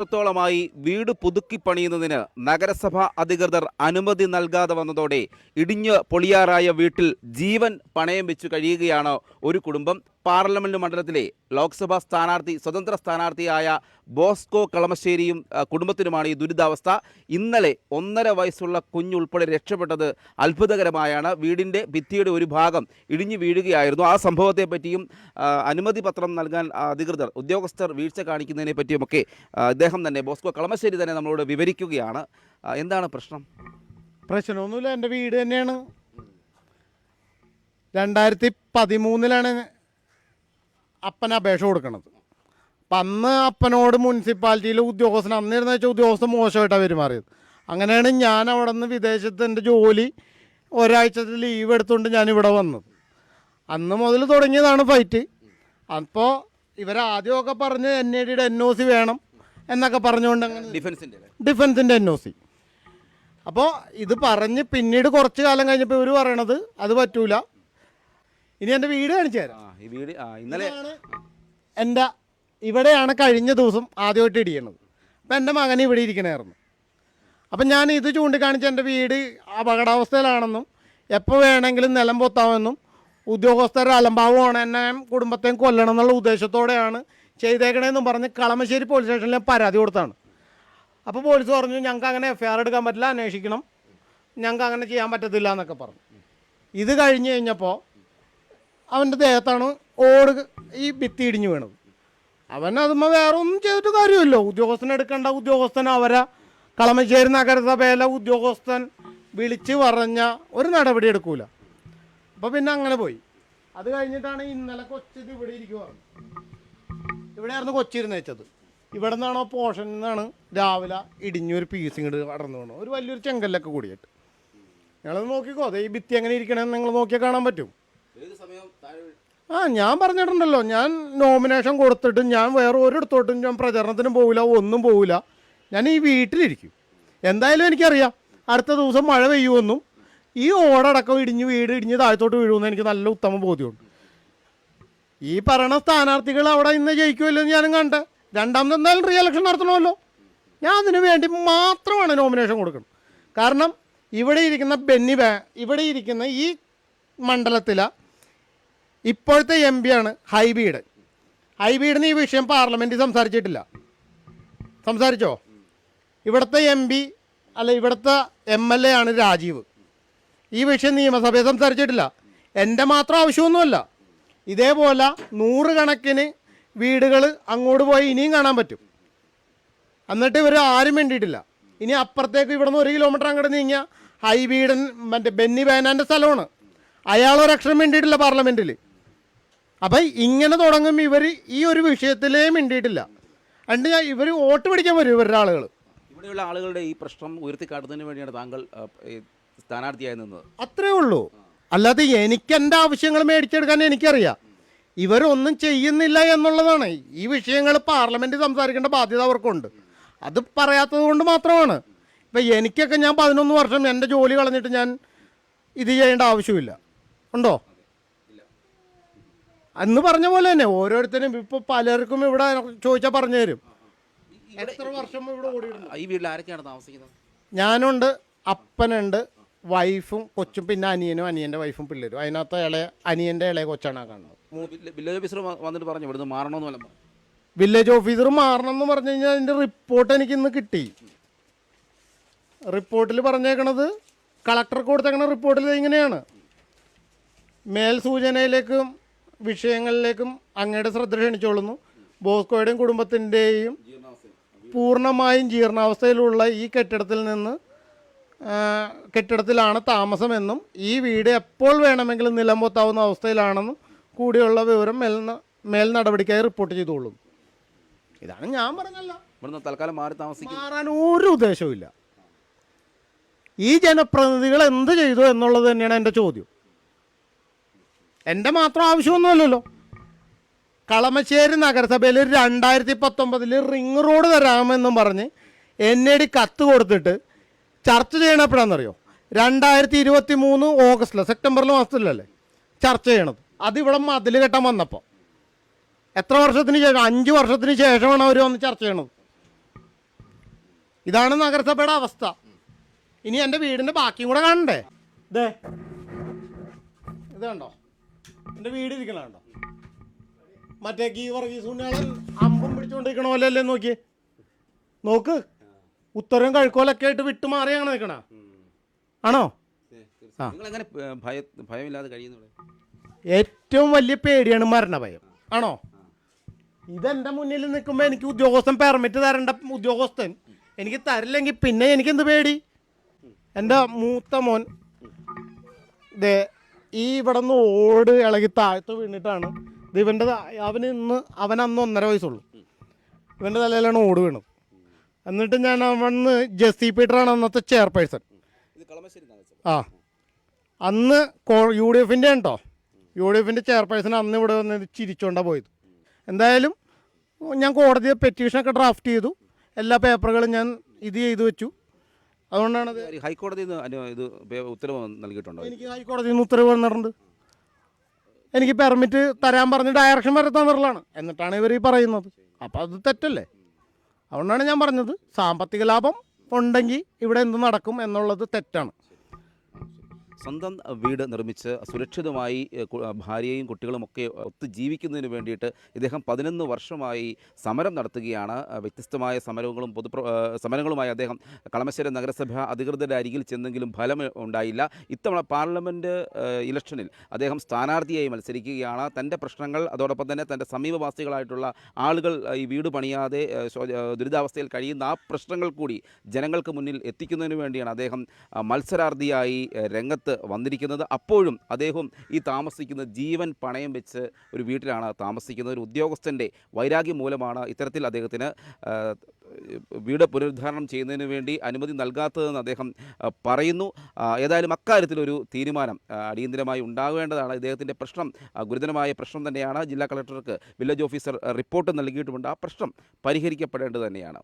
വർഷത്തോളമായി വീട് പുതുക്കി പണിയുന്നതിന് നഗരസഭ അധികൃതർ അനുമതി നൽകാതെ വന്നതോടെ ഇടിഞ്ഞ് പൊളിയാറായ വീട്ടിൽ ജീവൻ പണയം വെച്ചു കഴിയുകയാണ് ഒരു കുടുംബം. പാർലമെന്റ് മണ്ഡലത്തിലെ ലോക്സഭാ സ്ഥാനാർത്ഥി സ്വതന്ത്ര സ്ഥാനാർത്ഥിയായ ബോസ്കോ കളമശ്ശേരിയും കുടുംബത്തിനുമാണ് ഈ ദുരിതാവസ്ഥ. ഇന്നലെ ഒന്നര വയസ്സുള്ള കുഞ്ഞുൾപ്പെടെ രക്ഷപ്പെട്ടത് അത്ഭുതകരമായാണ്. വീടിന്റെ ഭിത്തിയുടെ ഒരു ഭാഗം ഇടിഞ്ഞു വീഴുകയായിരുന്നു. ആ സംഭവത്തെപ്പറ്റിയും അനുമതി പത്രം നൽകാൻ അധികൃതർ ഉദ്യോഗസ്ഥർ വീഴ്ച കാണിക്കുന്നതിനെ പറ്റിയുമൊക്കെ അദ്ദേഹം തന്നെ ബോസ്കോ കളമശ്ശേരി തന്നെ നമ്മളോട് വിവരിക്കുകയാണ്. എന്താണ് പ്രശ്നം? പ്രശ്നമൊന്നുമില്ല. എന്റെ വീട് തന്നെയാണ്. രണ്ടായിരത്തി പതിമൂന്നിലാണ് അപ്പന അപേക്ഷ കൊടുക്കണത്. അപ്പം അന്ന് അപ്പനോട് മുനിസിപ്പാലിറ്റിയിലെ ഉദ്യോഗസ്ഥൻ അന്നിരുന്ന വെച്ചാൽ ഉദ്യോഗസ്ഥൻ മോശമായിട്ടാണ് പെരുമാറിയത്. അങ്ങനെയാണ് ഞാൻ അവിടെ നിന്ന് വിദേശത്ത് എന്റെ ജോലി ഒരാഴ്ചത്തെ ലീവ് എടുത്തുകൊണ്ട് ഞാൻ ഇവിടെ വന്നത്. അന്ന് മുതൽ തുടങ്ങിയതാണ് ഫൈറ്റ് അപ്പോൾ ഇവരാദ്യമൊക്കെ പറഞ്ഞ് എൻ ഐ ഡിയുടെ എൻ ഒ സി വേണം എന്നൊക്കെ പറഞ്ഞുകൊണ്ട് അങ്ങനെ ഡിഫൻസിന്റെ ഡിഫൻസിന്റെ എൻ ഒ സി അപ്പോൾ ഇത് പറഞ്ഞ് പിന്നീട് കുറച്ച് കാലം കഴിഞ്ഞപ്പോൾ ഇവർ പറയണത് അത് പറ്റൂല. ഇനി എന്റെ വീട് കാണിച്ചു തരാം. ഇന്നലെ എന്റെ ഇവിടെയാണ് കഴിഞ്ഞ ദിവസം ആദ്യമായിട്ട് ഇടിയണത്. അപ്പം എന്റെ മകൻ ഇവിടെ ഇരിക്കണമായിരുന്നു അപ്പം ഞാൻ ഇത് ചൂണ്ടിക്കാണിച്ച് എന്റെ വീട് അപകടാവസ്ഥയിലാണെന്നും എപ്പോൾ വേണമെങ്കിലും നിലം പൊത്താമെന്നും ഉദ്യോഗസ്ഥരുടെ അലംഭാവമാണ് എന്നെ കുടുംബത്തെയും കൊല്ലണം എന്നുള്ള ഉദ്ദേശത്തോടെയാണ് ചെയ്തേക്കണേന്നും പറഞ്ഞ് കളമശ്ശേരി പോലീസ് സ്റ്റേഷനിൽ ഞാൻ പരാതി കൊടുത്താണ്. അപ്പോൾ പോലീസ് പറഞ്ഞു ഞങ്ങൾക്ക് അങ്ങനെ എഫ് എടുക്കാൻ പറ്റില്ല അന്വേഷിക്കണം. ഞങ്ങൾക്ക് അങ്ങനെ ചെയ്യാൻ പറ്റത്തില്ല എന്നൊക്കെ പറഞ്ഞു. ഇത് കഴിഞ്ഞ് കഴിഞ്ഞപ്പോൾ അവന്റെ ദേഹത്താണ് ഓട് ഈ ഭിത്തി ഇടിഞ്ഞു വീണത്. അവൻ അതുമ്മ വേറെ ഒന്നും ചെയ്തിട്ട് കാര്യമില്ലോ. ഉദ്യോഗസ്ഥനെ എടുക്കേണ്ട ഉദ്യോഗസ്ഥൻ അവരെ കളമശ്ശേരി നഗരസഭയിലെ ഉദ്യോഗസ്ഥൻ വിളിച്ച് പറഞ്ഞ ഒരു നടപടി എടുക്കൂല. അപ്പോൾ പിന്നെ അങ്ങനെ പോയി. അത് കഴിഞ്ഞിട്ടാണ് ഇന്നലെ കൊച്ചിത് ഇവിടെ ഇരിക്കുവാണ്. ഇവിടെയായിരുന്നു കൊച്ചിരുന്ന് വെച്ചത്. ഇവിടെ നിന്നാണോ പോർഷനിൽ നിന്നാണ് രാവിലെ ഇടിഞ്ഞൊരു പീസ് ഇങ്ങോട്ട് കടന്നു വീണു ഒരു വലിയൊരു ചെങ്കല്ലൊക്കെ കൂടിയിട്ട്. ഞങ്ങളത് നോക്കിക്കോ. അതെ ഈ ഭിത്തി എങ്ങനെ ഇരിക്കണമെന്ന് നിങ്ങൾ നോക്കിയാൽ കാണാൻ പറ്റും. സമയം ആ ഞാൻ പറഞ്ഞിട്ടുണ്ടല്ലോ ഞാൻ നോമിനേഷൻ കൊടുത്തിട്ട് ഞാൻ വേറെ ഒരിടത്തോട്ടും ഞാൻ പ്രചരണത്തിനും പോവില്ല ഒന്നും പോവില്ല. ഞാൻ ഈ വീട്ടിലിരിക്കും. എന്തായാലും എനിക്കറിയാം അടുത്ത ദിവസം മഴ പെയ്യുമെന്നും ഈ ഓടടക്കം ഇടിഞ്ഞ് വീട് ഇടിഞ്ഞ് താഴത്തോട്ട് വീഴുമെന്ന് എനിക്ക് നല്ല ഉത്തമ ബോധ്യമുണ്ട്. ഈ പറയണ സ്ഥാനാർത്ഥികൾ അവിടെ ഇന്ന് ജയിക്കുമല്ലോ എന്ന് ഞാനും കണ്ടത് രണ്ടാമത് എന്തായാലും റീ എലക്ഷൻ നടത്തണമല്ലോ. ഞാൻ അതിന് വേണ്ടി മാത്രമാണ് നോമിനേഷൻ കൊടുക്കുന്നത്. കാരണം ഇവിടെ ഇരിക്കുന്ന ബെന്നി ഇവിടെ ഇരിക്കുന്ന ഈ മണ്ഡലത്തിലെ ഇപ്പോഴത്തെ എം പിയാണ് ഹൈബീഡ്. ഹൈബീഡിന് ഈ വിഷയം പാർലമെന്റിൽ സംസാരിച്ചിട്ടില്ല. സംസാരിച്ചോ? ഇവിടുത്തെ എം പി അല്ല ഇവിടുത്തെ എം എൽ എ ആണ് രാജീവ്. ഈ വിഷയം നിയമസഭയിൽ സംസാരിച്ചിട്ടില്ല. എന്റെ മാത്രം ആവശ്യമൊന്നുമല്ല. ഇതേപോലെ നൂറുകണക്കിന് വീടുകൾ അങ്ങോട്ട് പോയി ഇനിയും കാണാൻ പറ്റും. എന്നിട്ട് ഇവർ ആരും വേണ്ടിയിട്ടില്ല ഇനി അപ്പുറത്തേക്ക് ഇവിടെ നിന്ന് ഒരു കിലോമീറ്റർ അങ്ങോട്ട് നീങ്ങിയ ഹൈ വീടൻ മറ്റേ ബെന്നി ബേനാന്റെ സ്ഥലമാണ്. അയാൾ ഒരക്ഷരം വേണ്ടിയിട്ടില്ല പാർലമെന്റിൽ അപ്പം ഇങ്ങനെ തുടങ്ങും ഇവർ ഈ ഒരു വിഷയത്തിലേ മിണ്ടിയിട്ടില്ല. അണ്ട് ഞാൻ ഇവർ വോട്ട് പിടിക്കാൻ വരും ഇവരുടെ ആളുകൾ ഇവിടെയുള്ള ആളുകളുടെ ഈ പ്രശ്നം ഉയർത്തിക്കാട്ടുന്നതിന് വേണ്ടിയാണ് താങ്കൾ സ്ഥാനാർത്ഥിയായി നിന്നത്. അത്രേ ഉള്ളൂ. അല്ലാതെ എനിക്ക് എന്റെ ആവശ്യങ്ങൾ മേടിച്ചെടുക്കാൻ എനിക്കറിയാം. ഇവരൊന്നും ചെയ്യുന്നില്ല എന്നുള്ളതാണ്. ഈ വിഷയങ്ങൾ പാർലമെന്റിൽ സംസാരിക്കേണ്ട ബാധ്യത അവർക്കുണ്ട്. അത് പറയാത്തത് കൊണ്ട് മാത്രമാണ്. ഇപ്പം എനിക്കൊക്കെ ഞാൻ പതിനൊന്ന് വർഷം എന്റെ ജോലി കളഞ്ഞിട്ട് ഞാൻ ഇത് ചെയ്യേണ്ട ആവശ്യമില്ല. ഉണ്ടോ? അന്ന് പറഞ്ഞ പോലെ തന്നെ ഓരോരുത്തരും ഇപ്പൊ പലർക്കും ഇവിടെ ചോദിച്ചാൽ പറഞ്ഞു തരും. എത്ര വർഷം ഇവിടെ ഓടിയിട്ടുണ്ട് ഈ വീട്ടിൽ ആരൊക്കെയാണ് താമസിക്കുന്നത്? ഞാനുണ്ട് അപ്പനുണ്ട് വൈഫും കൊച്ചും പിന്നെ അനിയനും അനിയന്റെ വൈഫും പിള്ളേരും. അതിനകത്ത് ഇളയ അനിയന്റെ ഇളയ കൊച്ചാണ് കാണുന്നത്. വില്ല- വില്ലേജ് ഓഫീസർ വന്നിട്ട് പറഞ്ഞു ഇവിടുന്ന് മാറണമെന്ന് വില്ലേജ് ഓഫീസർ മാറണം എന്ന് പറഞ്ഞു കഴിഞ്ഞാൽ അതിന്റെ റിപ്പോർട്ട് എനിക്ക് ഇന്ന് കിട്ടി. റിപ്പോർട്ടിൽ പറഞ്ഞേക്കണത് കളക്ടർക്ക് കൊടുത്തേക്കണ റിപ്പോർട്ടിൽ ഇങ്ങനെയാണ്. മേൽ സൂചനയിലേക്കും വിഷയങ്ങളിലേക്കും അങ്ങയുടെ ശ്രദ്ധ ക്ഷണിച്ചോളുന്നു ബോസ്കോയുടെയും കുടുംബത്തിന്റെയും പൂർണമായും ജീർണാവസ്ഥയിലുള്ള ഈ കെട്ടിടത്തിൽ നിന്ന് കെട്ടിടത്തിലാണ് താമസമെന്നും ഈ വീട് എപ്പോൾ വേണമെങ്കിലും നിലംപൊത്താവുന്ന അവസ്ഥയിലാണെന്നും കൂടിയുള്ള വിവരം മേൽ മേൽ നടപടിക്കായി റിപ്പോർട്ട് ചെയ്തോളും ഇതാണ് ഞാൻ പറഞ്ഞല്ല. ഇവിടുന്ന് തൽക്കാലം മാറി താമസിക്കും. മാറാൻ ഒരു ഉദ്ദേശവും ഈ ജനപ്രതിനിധികൾ എന്ത് ചെയ്തു എന്നുള്ളത് തന്നെയാണ് എന്റെ ചോദ്യം. എന്റെ മാത്രം ആവശ്യമൊന്നുമല്ലല്ലോ. കളമശ്ശേരി നഗരസഭയിൽ രണ്ടായിരത്തി പത്തൊമ്പതിൽ റിംഗ് റോഡ് തരാമെന്നും പറഞ്ഞ് എൻ എ ഡി കത്ത് കൊടുത്തിട്ട് ചർച്ച ചെയ്യണപ്പോഴാണെന്നറിയോ രണ്ടായിരത്തി ഇരുപത്തി മൂന്ന് ഓഗസ്റ്റിൽ സെപ്റ്റംബറിൽ മാസത്തിലല്ലേ ചർച്ച ചെയ്യണത്. അതിവിടെ മതിൽ കെട്ടാൻ വന്നപ്പോൾ എത്ര വർഷത്തിന് ശേഷം? അഞ്ച് വർഷത്തിന് ശേഷമാണ് അവർ വന്ന് ചർച്ച ചെയ്യണത്. ഇതാണ് നഗരസഭയുടെ അവസ്ഥ. ഇനി എന്റെ വീടിന്റെ ബാക്കിയും കൂടെ കാണണ്ടേ? ഇതേ ഇത് കണ്ടോ? എന്റെ വീട് ഇരിക്കണോ മറ്റേ ഗീ വർഗീസ് ഉണ്ണിയാളൻ അമ്പം പിടിച്ചുകൊണ്ടിരിക്കണ പോലെ അല്ലേ നോക്കിയേ? നോക്ക്. ഉത്തരവും കഴുക്കോലൊക്കെ ആയിട്ട് വിട്ടു മാറിയാണ് നിൽക്കണ ആണോ? ഭയമില്ലാതെ ഏറ്റവും വലിയ പേടിയാണ് മരണഭയം. ആണോ? ഇതെന്റെ മുന്നിൽ നിൽക്കുമ്പോൾ എനിക്ക് ഉദ്യോഗസ്ഥൻ പെർമിറ്റ് തരേണ്ട ഉദ്യോഗസ്ഥൻ എനിക്ക് തരില്ലെങ്കിൽ പിന്നെ എനിക്ക് എന്ത് പേടി? എന്റെ മൂത്ത മോൻ ദേ ഈ ഇവിടെ നിന്ന് ഓട് ഇളകി താഴത്ത് വീണിട്ടാണ് ഇത് ഇവന്റെ അവന് ഇന്ന് അവൻ അന്ന് ഒന്നര വയസ്സുള്ളൂ. ഇവന്റെ തലയിലാണ് ഓട് വീണത്. എന്നിട്ട് ഞാൻ അവന്ന് ജെസ്സി പീറ്ററാണ് അന്നത്തെ ചെയർപേഴ്സൺ. ആ. അന്ന് കോ യു ഡി എഫിന്റെ ഉണ്ടോ? യു ഡി എഫിന്റെ ചെയർപേഴ്സൺ അന്ന് ഇവിടെ വന്ന് ചിരിച്ചോണ്ടാണ് പോയത്. എന്തായാലും ഞാൻ കോടതിയെ പെറ്റീഷനൊക്കെ ഡ്രാഫ്റ്റ് ചെയ്തു. എല്ലാ പേപ്പറുകളും ഞാൻ ഇത് ചെയ്തു വെച്ചു. അതുകൊണ്ടാണ് ഹൈക്കോടതി ഈ ഹൈക്കോടതിയിൽ നിന്ന് ഇത് ഉത്തരവ് നൽകിയിട്ടുണ്ടോ? എനിക്ക് ഹൈക്കോടതി നിന്ന് ഉത്തരവ് വന്നിട്ടുണ്ട്. എനിക്ക് പെർമിറ്റ് തരാൻ പറഞ്ഞ് ഡയറക്ഷൻ വരെ തന്നിട്ടുള്ളതാണ്. എന്നിട്ടാണ് ഇവർ ഈ പറയുന്നത്. അപ്പോൾ അത് തെറ്റല്ലേ? അതുകൊണ്ടാണ് ഞാൻ പറഞ്ഞത്. സാമ്പത്തിക ലാഭം ഉണ്ടെങ്കിൽ ഇവിടെ എന്ത് നടക്കും എന്നുള്ളത് തെറ്റാണ്. സ്വന്തം വീട് നിർമ്മിച്ച് സുരക്ഷിതമായി ഭാര്യയും കുട്ടികളും ഒക്കെ ഒത്ത് ജീവിക്കുന്നതിന് വേണ്ടിയിട്ട് ഇദ്ദേഹം പതിനൊന്ന് വർഷമായി സമരം നടത്തുകയാണ്. വ്യത്യസ്തമായ സമരങ്ങളും പൊതു സമരങ്ങളുമായി അദ്ദേഹം കളമശ്ശേരി നഗരസഭ അധികൃതരുടെ അരികിൽ ചെന്നെങ്കിലും ഫലം ഉണ്ടായില്ല. ഇത്തവണ പാർലമെന്റ് ഇലക്ഷനിൽ അദ്ദേഹം സ്ഥാനാർത്ഥിയായി മത്സരിക്കുകയാണ്. തന്റെ പ്രശ്നങ്ങൾ അതോടൊപ്പം തന്നെ തന്റെ സമീപവാസികളായിട്ടുള്ള ആളുകൾ ഈ വീട് പണിയാതെ ദുരിതാവസ്ഥയിൽ കഴിയുന്ന ആ പ്രശ്നങ്ങൾ കൂടി ജനങ്ങൾക്ക് മുന്നിൽ എത്തിക്കുന്നതിന് വേണ്ടിയാണ് അദ്ദേഹം മത്സരാർത്ഥിയായി എ, രംഗത്ത് വന്നിരിക്കുന്നത്. അപ്പോഴും അദ്ദേഹം ഈ താമസിക്കുന്ന ജീവൻ പണയം വെച്ച് ഒരു വീട്ടിലാണ് താമസിക്കുന്നത്. ഒരു ഉദ്യോഗസ്ഥന്റെ വൈരാഗ്യം മൂലമാണ് ഇത്തരത്തിൽ അദ്ദേഹത്തിന് വീട് പുനരുദ്ധാരണം ചെയ്യുന്നതിന് വേണ്ടി അനുമതി നൽകാത്തതെന്ന് അദ്ദേഹം പറയുന്നു. ഏതായാലും അക്കാര്യത്തിലൊരു തീരുമാനം അടിയന്തരമായി ഉണ്ടാകേണ്ടതാണ്. ഇദ്ദേഹത്തിന്റെ പ്രശ്നം ഗുരുതരമായ പ്രശ്നം തന്നെയാണ്. ജില്ലാ കളക്ടർക്ക് വില്ലേജ് ഓഫീസർ റിപ്പോർട്ട് നൽകിയിട്ടുമുണ്ട്. ആ പ്രശ്നം പരിഹരിക്കപ്പെടേണ്ടത് തന്നെയാണ്.